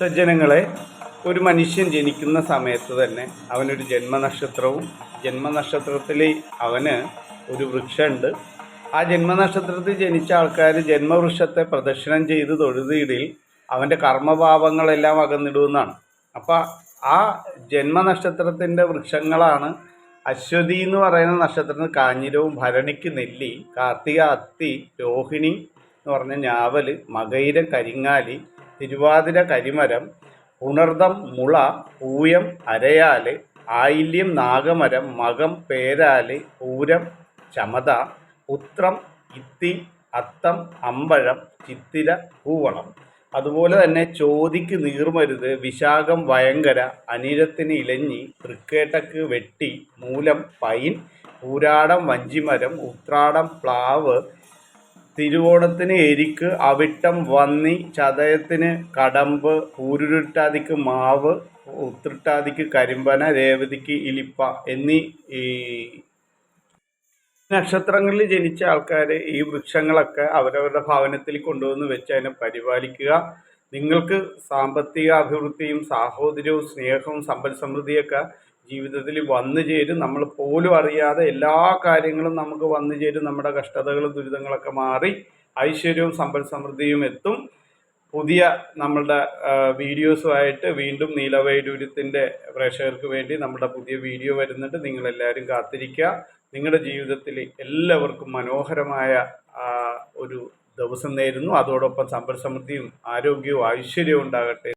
സജ്ജനങ്ങളെ ഒരു മനുഷ്യൻ ജനിക്കുന്ന സമയത്ത് തന്നെ അവനൊരു ജന്മനക്ഷത്രവും ജന്മനക്ഷത്രത്തിൽ അവന് ഒരു വൃക്ഷമുണ്ട്. ആ ജന്മനക്ഷത്രത്തിൽ ജനിച്ച ആൾക്കാർ ജന്മവൃക്ഷത്തെ പ്രദക്ഷിണം ചെയ്ത് തൊഴുതിയിടിൽ അവന്റെ കർമ്മഭാവങ്ങളെല്ലാം അകന്നിടുമെന്നാണ്. അപ്പോൾ ആ ജന്മനക്ഷത്രത്തിന്റെ വൃക്ഷങ്ങളാണ് അശ്വതി എന്ന് പറയുന്ന നക്ഷത്രത്തിന് കാഞ്ഞിരവും ഭരണിക്ക് നെല്ലി കാർത്തിക അത്തി രോഹിണി എന്ന് പറഞ്ഞ ഞാവൽ മകയിര കരിങ്ങാലി തിരുവാതിര കരിമരം ഉണർദം മുള പൂയം അരയാൽ ആയില്യം നാഗമരം മകം പേരാൽ പൂരം ചമത ഉത്രം ഇത്തി അത്തം അമ്പഴം ചിത്തിര പൂവളം അതുപോലെ തന്നെ ചോതിക്ക് നീർമരുത് വിശാഖം വയങ്കര അനിരത്തിന് ഇലഞ്ഞി തൃക്കേട്ടക്ക് വെട്ടി മൂലം പൈൻ പൂരാടം വഞ്ചിമരം ഉത്രാടം പ്ലാവ് തിരുവോണത്തിന് എരിക്ക് അവിട്ടം വന്നി ചതയത്തിന് കടമ്പ് പൂരുരുട്ടാതിക്ക് മാവ് ഉത്രട്ടാതിക്ക് കരിമ്പന രേവതിക്ക് ഇലിപ്പ എന്നീ ഈ നക്ഷത്രങ്ങളിൽ ജനിച്ച ആൾക്കാർ ഈ വൃക്ഷങ്ങളൊക്കെ അവരവരുടെ ഭവനത്തിൽ കൊണ്ടുവന്ന് വെച്ച് അതിനെ പരിപാലിക്കുക. നിങ്ങൾക്ക് സാമ്പത്തിക അഭിവൃദ്ധിയും സാഹോദര്യവും സ്നേഹവും സമ്പൽ സമൃദ്ധിയൊക്കെ ജീവിതത്തിൽ വന്നു ചേരും. നമ്മൾ പോലും അറിയാതെ എല്ലാ കാര്യങ്ങളും നമുക്ക് വന്നു ചേരും. നമ്മുടെ കഷ്ടതകളും ദുരിതങ്ങളൊക്കെ മാറി ഐശ്വര്യവും സമ്പൽ സമൃദ്ധിയും എത്തും. പുതിയ നമ്മളുടെ വീഡിയോസുമായിട്ട് വീണ്ടും നീലവൈഡൂര്യത്തിന്റെ പ്രേക്ഷകർക്ക് വേണ്ടി നമ്മുടെ പുതിയ വീഡിയോ വരുന്നുണ്ട്. നിങ്ങളെല്ലാവരും കാത്തിരിക്കുക. നിങ്ങളുടെ ജീവിതത്തിൽ എല്ലാവർക്കും മനോഹരമായ ഒരു ദിവസം നേരുന്നു. അതോടൊപ്പം സമ്പൽ സമൃദ്ധിയും ആരോഗ്യവും ഐശ്വര്യവും ഉണ്ടാകട്ടെ.